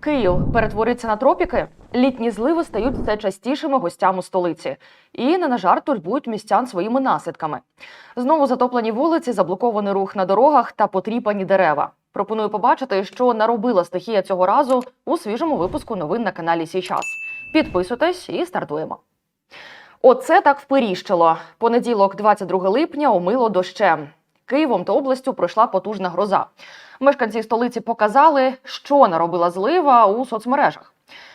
Київ перетворюється на тропіки. Літні зливи стають все частішими гостями столиці і не на жарт турбують містян своїми наслідками. Знову затоплені вулиці, заблокований рух на дорогах та потріпані дерева. Пропоную побачити, що наробила стихія цього разу у свіжому випуску новин на каналі Сій час. Підписуйтесь і стартуємо. Оце так вперіщило. Понеділок, 22 липня, омило дощем. Києвом та областю пройшла потужна гроза. Мешканці столиці показали, що наробила злива у соцмережах.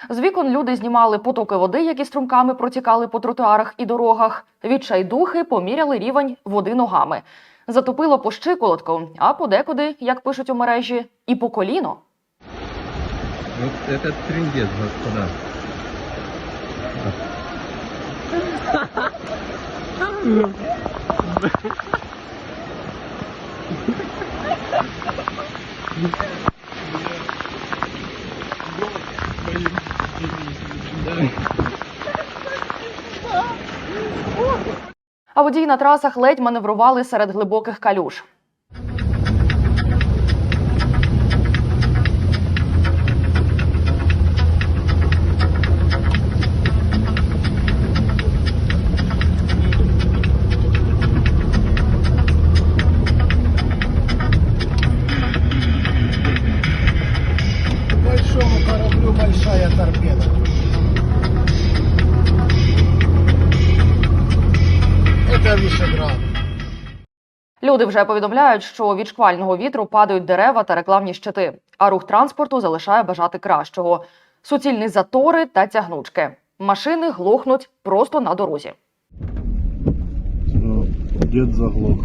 З вікон люди знімали потоки води, які струмками протікали по тротуарах і дорогах. Відчайдухи поміряли рівень води ногами. Затопило по щиколотку, а подекуди, як пишуть у мережі, і по коліно. Вот это трендец, господа. А водії на трасах ледь маневрували серед глибоких калюж. Люди вже повідомляють, що від шквального вітру падають дерева та рекламні щити, а рух транспорту залишає бажати кращого. Суцільні затори та тягнучки. Машини глохнуть просто на дорозі. Дід заглох.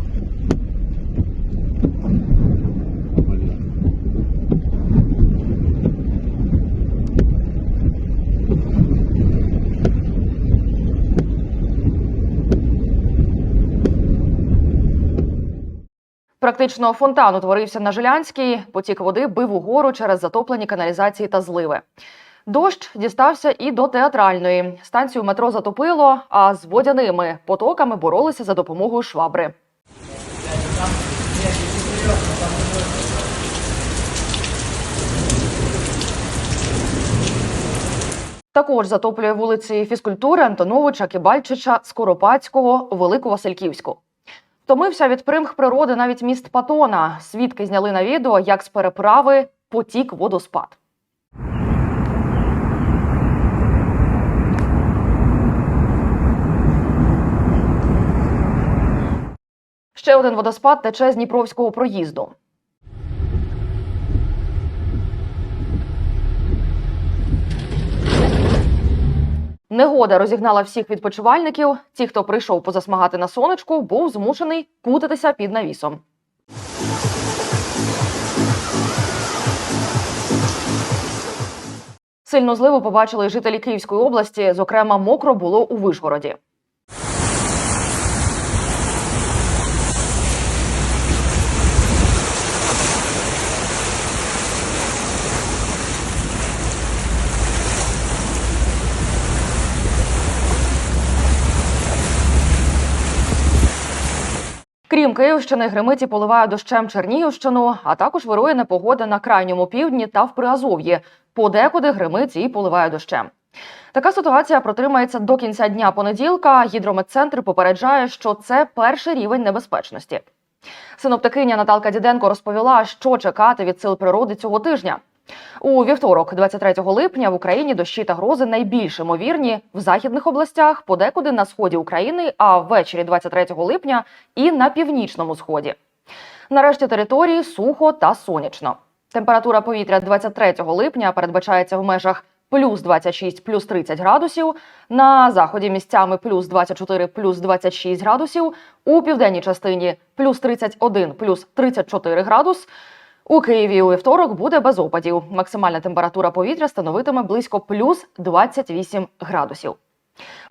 Практично фонтан утворився на Жилянській, потік води бив угору через затоплені каналізації та зливи. Дощ дістався і до театральної. Станцію метро затопило, а з водяними потоками боролися за допомогою швабри. Також затоплює вулиці фізкультури Антоновича, Кибальчича, Скоропадського, Великовасильківську. Втомився від примх природи навіть міст Патона. Свідки зняли на відео, як з переправи потік водоспад. Ще один водоспад тече з Дніпровського проїзду. Негода розігнала всіх відпочивальників. Ті, хто прийшов позасмагати на сонечку, був змушений кутатися під навісом. Сильну зливу побачили жителі Київської області. Зокрема, мокро було у Вишгороді. Крім Київщини, гримиті поливає дощем Чернігівщину, а також вирує непогода на крайньому півдні та в Приазов'ї. Подекуди гримить і поливає дощем. Така ситуація протримається до кінця дня понеділка. Гідрометцентр попереджає, що це перший рівень небезпечності. Синоптикиня Наталка Діденко розповіла, що чекати від сил природи цього тижня. У вівторок, 23 липня, в Україні дощі та грози найбільш ймовірні в західних областях, подекуди на сході України, а ввечері 23 липня і на північному сході. Нарешті території сухо та сонячно. Температура повітря 23 липня передбачається в межах плюс 26, плюс 30 градусів. На заході місцями плюс 24, плюс 26 градусів. У південній частині плюс 31, плюс 34 градус. У Києві у вівторок буде без опадів. Максимальна температура повітря становитиме близько плюс 28 градусів.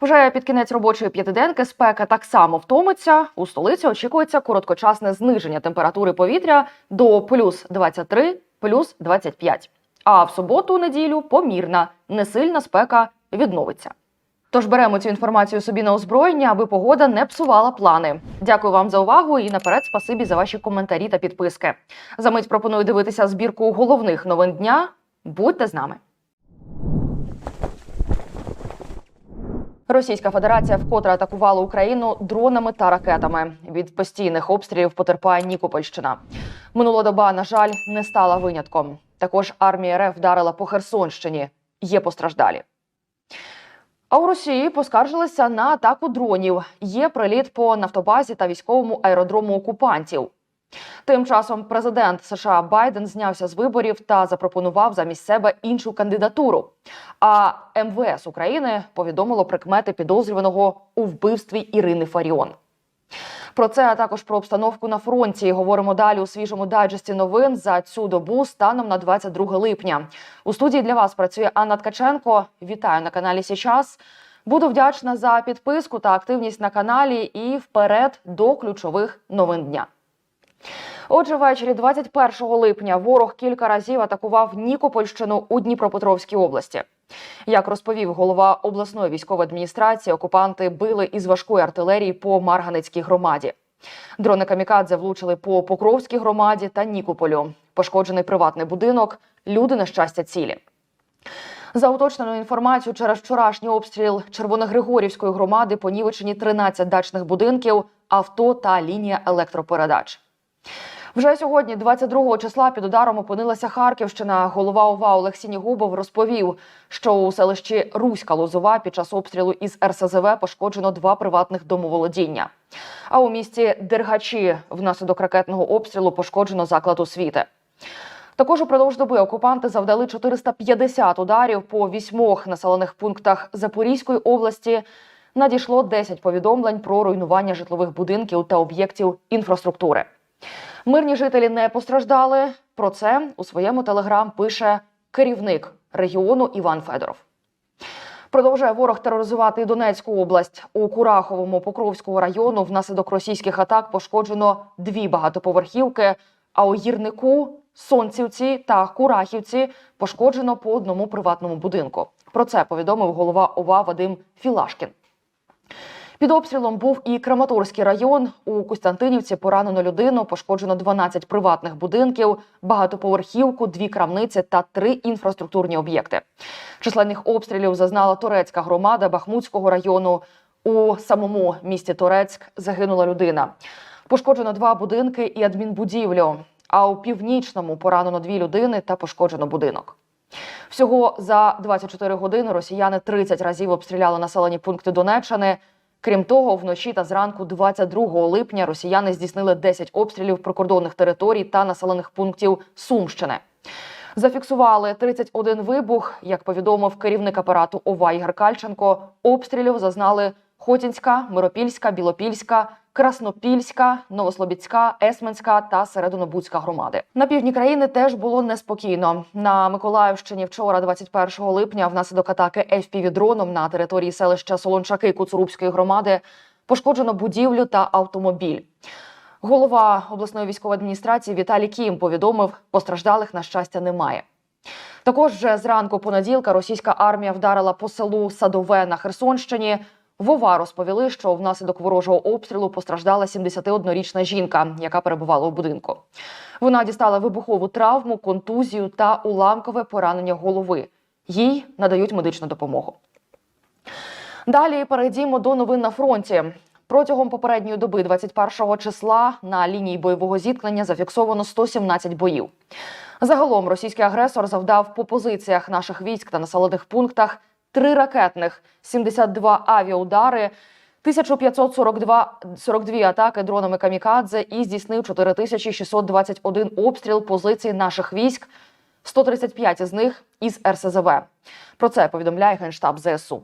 Вже під кінець робочої п'ятиденки спека так само втомиться. У столиці очікується короткочасне зниження температури повітря до плюс 23, плюс 25. А в суботу, неділю помірна, несильна спека відновиться. Тож беремо цю інформацію собі на озброєння, аби погода не псувала плани. Дякую вам за увагу і наперед спасибі за ваші коментарі та підписки. За мить пропоную дивитися збірку головних новин дня. Будьте з нами. Російська Федерація вкотре атакувала Україну дронами та ракетами. Від постійних обстрілів потерпає Нікопольщина. Минула доба, на жаль, не стала винятком. Також армія РФ вдарила по Херсонщині. Є постраждалі. А у Росії поскаржилися на атаку дронів. Є приліт по нафтобазі та військовому аеродрому окупантів. Тим часом президент США Байден знявся з виборів та запропонував замість себе іншу кандидатуру. А МВС України повідомило прикмети підозрюваного у вбивстві Ірини Фаріон. Про це а також про обстановку на фронті. Говоримо далі у свіжому дайджесті новин за цю добу станом на 22 липня. У студії для вас працює Анна Ткаченко. Вітаю на каналі Січас. Буду вдячна за підписку та активність на каналі і вперед до ключових новин дня. Отже, ввечері 21 липня ворог кілька разів атакував Нікопольщину у Дніпропетровській області. Як розповів голова обласної військової адміністрації, окупанти били із важкої артилерії по Марганецькій громаді. Дрони камікадзе влучили по Покровській громаді та Нікополю. Пошкоджений приватний будинок. Люди на щастя цілі. За уточненою інформацією, через вчорашній обстріл Червоногригорівської громади понівечені 13 дачних будинків, авто та лінія електропередач. Вже сьогодні, 22 числа, під ударом опинилася Харківщина. Голова ОВА Олексій Нігубов розповів, що у селищі Руська Лозова під час обстрілу із РСЗВ пошкоджено два приватних домоволодіння. А у місті Дергачі внаслідок ракетного обстрілу пошкоджено заклад освіти. Також упродовж доби окупанти завдали 450 ударів по вісьмох населених пунктах Запорізької області. Надійшло 10 повідомлень про руйнування житлових будинків та об'єктів інфраструктури. Мирні жителі не постраждали. Про це у своєму телеграм пише керівник регіону Іван Федоров. Продовжує ворог тероризувати Донецьку область. У Кураховому Покровського району внаслідок російських атак пошкоджено дві багатоповерхівки. А у гірнику, Сонцівці та Курахівці пошкоджено по одному приватному будинку. Про це повідомив голова ОВА Вадим Філашкін. Під обстрілом був і Краматорський район. У Костянтинівці поранено людину, пошкоджено 12 приватних будинків, багатоповерхівку, дві крамниці та три інфраструктурні об'єкти. Численних обстрілів зазнала турецька громада Бахмутського району. У самому місті Торецьк загинула людина. Пошкоджено два будинки і адмінбудівлю. А у північному поранено дві людини та пошкоджено будинок. Всього за 24 години росіяни 30 разів обстріляли населені пункти Донеччини. Крім того, вночі та зранку 22 липня росіяни здійснили 10 обстрілів прикордонних територій та населених пунктів Сумщини. Зафіксували 31 вибух. Як повідомив керівник апарату ОВА Ігор Кальченко, обстрілів зазнали Хотінська, Миропільська, Білопільська, Краснопільська, Новослобідська, Есменська та Середонобудська громади. На півдні країни теж було неспокійно. На Миколаївщині вчора, 21 липня, внаслідок атаки fpv дроном на території селища Солончаки Куцурубської громади пошкоджено будівлю та автомобіль. Голова обласної військової адміністрації Віталій Кім повідомив, постраждалих на щастя немає. Також вже зранку понеділка російська армія вдарила по селу Садове на Херсонщині. Вова розповіли, що внаслідок ворожого обстрілу постраждала 71-річна жінка, яка перебувала у будинку. Вона дістала вибухову травму, контузію та уламкове поранення голови. Їй надають медичну допомогу. Далі перейдімо до новин на фронті. Протягом попередньої доби, 21 числа, на лінії бойового зіткнення зафіксовано 117 боїв. Загалом російський агресор завдав по позиціях наших військ та населених пунктах три ракетних, 72 авіаудари, 1542 42 атаки дронами камікадзе і здійснив 4621 обстріл позицій наших військ, 135 із них із РСЗВ. Про це повідомляє генштаб ЗСУ.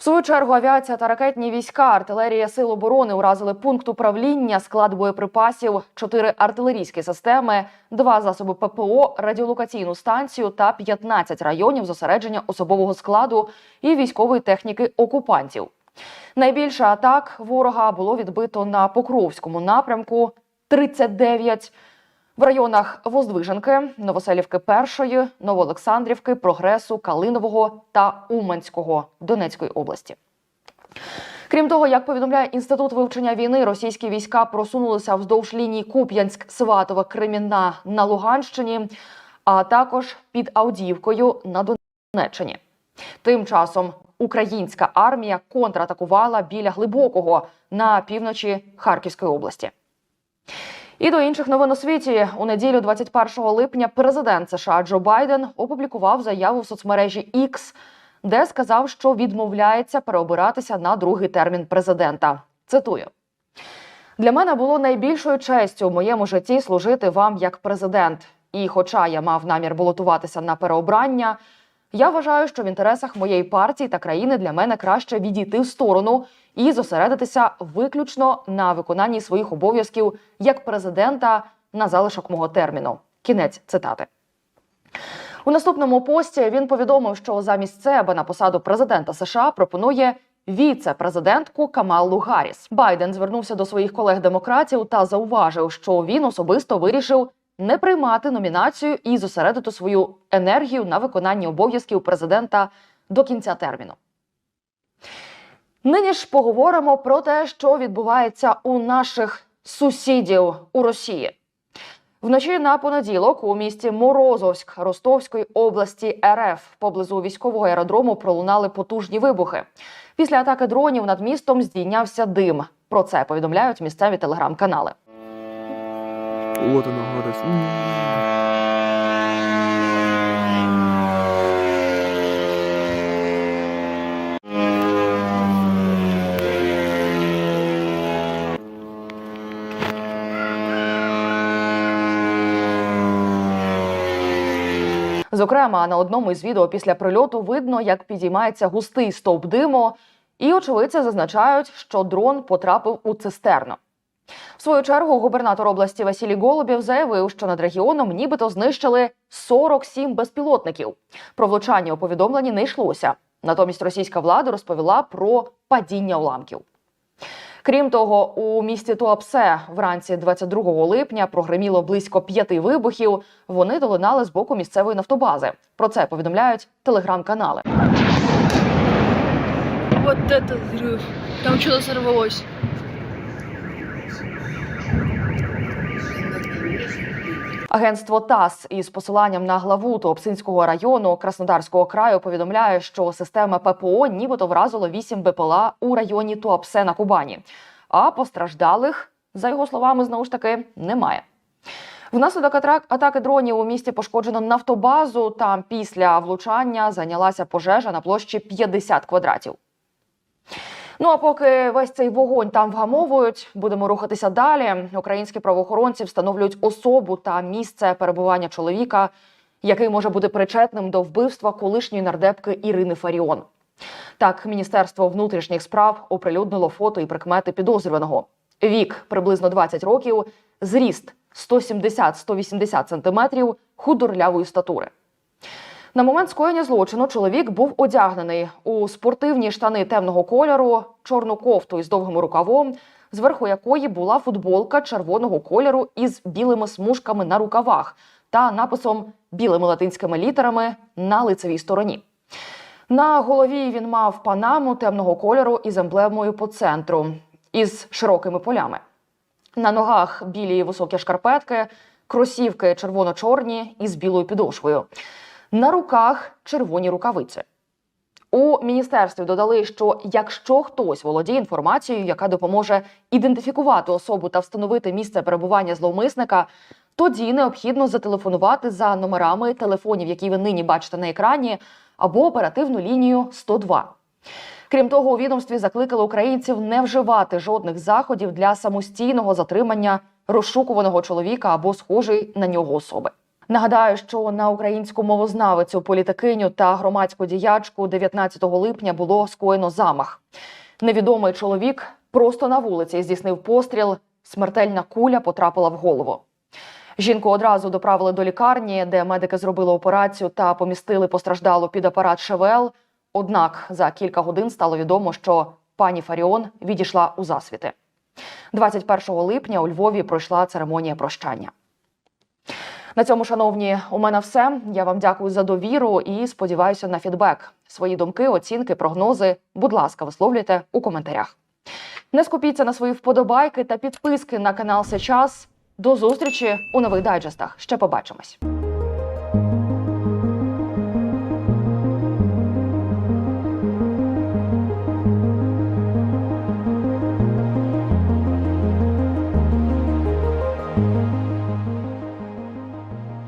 В свою чергу авіація та ракетні війська, артилерія сил оборони уразили пункт управління, склад боєприпасів, чотири артилерійські системи, два засоби ППО, радіолокаційну станцію та 15 районів зосередження особового складу і військової техніки окупантів. Найбільше атак ворога було відбито на Покровському напрямку 39, в районах Воздвиженки, Новоселівки Першої, Новоолександрівки, Прогресу, Калинового та Уманського Донецької області. Крім того, як повідомляє інститут вивчення війни, російські війська просунулися вздовж лінії Куп'янськ, Сватове, Кремінна на Луганщині. а також під Авдіївкою на Донеччині. Тим часом українська армія контратакувала біля глибокого на півночі Харківської області. І до інших новин у світі у неділю, 21 липня, президент США Джо Байден опублікував заяву в соцмережі X, де сказав, що відмовляється переобиратися на другий термін президента. Цитую. Для мене було найбільшою честю в моєму житті служити вам як президент. І, хоча я мав намір балотуватися на переобрання, я вважаю, що в інтересах моєї партії та країни для мене краще відійти в сторону і зосередитися виключно на виконанні своїх обов'язків як президента на залишок мого терміну. Кінець цитати. У наступному пості він повідомив, що замість себе на посаду президента США пропонує віце-президентку Камалу Гарріс. Байден звернувся до своїх колег-демократів та зауважив, що він особисто вирішив не приймати номінацію і зосередити свою енергію на виконанні обов'язків президента до кінця терміну. Нині ж поговоримо про те, що відбувається у наших сусідів у Росії. Вночі на понеділок у місті Морозовськ Ростовської області РФ поблизу військового аеродрому пролунали потужні вибухи. Після атаки дронів над містом здійнявся дим. Про це повідомляють місцеві телеграм-канали. Вот она гадость. Зокрема, на одному із відео після прильоту видно, як підіймається густий стовп диму, і очевидці зазначають, що дрон потрапив у цистерну. В свою чергу губернатор області Василій Голубєв заявив, що над регіоном нібито знищили 47 безпілотників. Про влучання у повідомленні не йшлося. Натомість російська влада розповіла про падіння уламків. Крім того, у місті Туапсе вранці 22 липня прогреміло близько п'яти вибухів. Вони долинали з боку місцевої нафтобази. Про це повідомляють телеграм-канали. Вот это взрыв. Там что-то. Агентство ТАСС із посиланням на главу Туапсинського району Краснодарського краю повідомляє, що система ППО нібито вразило 8 БПЛА у районі Туапсе на Кубані. А постраждалих, за його словами, знову ж таки немає. Внаслідок атаки дронів у місті пошкоджено нафтобазу. Там після влучання зайнялася пожежа на площі 50 квадратів. Ну а поки весь цей вогонь там вгамовують, будемо рухатися далі. Українські правоохоронці встановлюють особу та місце перебування чоловіка, який може бути причетним до вбивства колишньої нардепки Ірини Фаріон. Так, Міністерство внутрішніх справ оприлюднило фото і прикмети підозрюваного. Вік приблизно 20 років, зріст 170-180 сантиметрів, худорлявої статури. На момент скоєння злочину чоловік був одягнений у спортивні штани темного кольору, чорну кофту із довгим рукавом, зверху якої була футболка червоного кольору із білими смужками на рукавах та написом білими латинськими літерами на лицевій стороні. На голові він мав панаму темного кольору із емблемою по центру із широкими полями. На ногах білі високі шкарпетки, кросівки червоно-чорні із білою підошвою. На руках червоні рукавиці. У міністерстві додали, що якщо хтось володіє інформацією, яка допоможе ідентифікувати особу та встановити місце перебування зловмисника, тоді необхідно зателефонувати за номерами телефонів, які ви нині бачите на екрані, або оперативну лінію 102. Крім того, у відомстві закликали українців не вживати жодних заходів для самостійного затримання розшукуваного чоловіка або схожої на нього особи. Нагадаю, що на українську мовознавицю, політикиню та громадську діячку 19 липня було скоєно замах. Невідомий чоловік просто на вулиці здійснив постріл. Смертельна куля потрапила в голову. Жінку одразу доправили до лікарні, де медики зробили операцію та помістили постраждалу під апарат ШВЛ. Однак за кілька годин стало відомо, що пані Фаріон відійшла у засвіти. 21 липня у Львові пройшла церемонія прощання. На цьому, шановні, у мене все. Я вам дякую за довіру і сподіваюся на фідбек. Свої думки, оцінки, прогнози, будь ласка, висловлюйте у коментарях. Не скупіться на свої вподобайки та підписки на канал Сейчас. До зустрічі у нових дайджестах. Ще побачимось.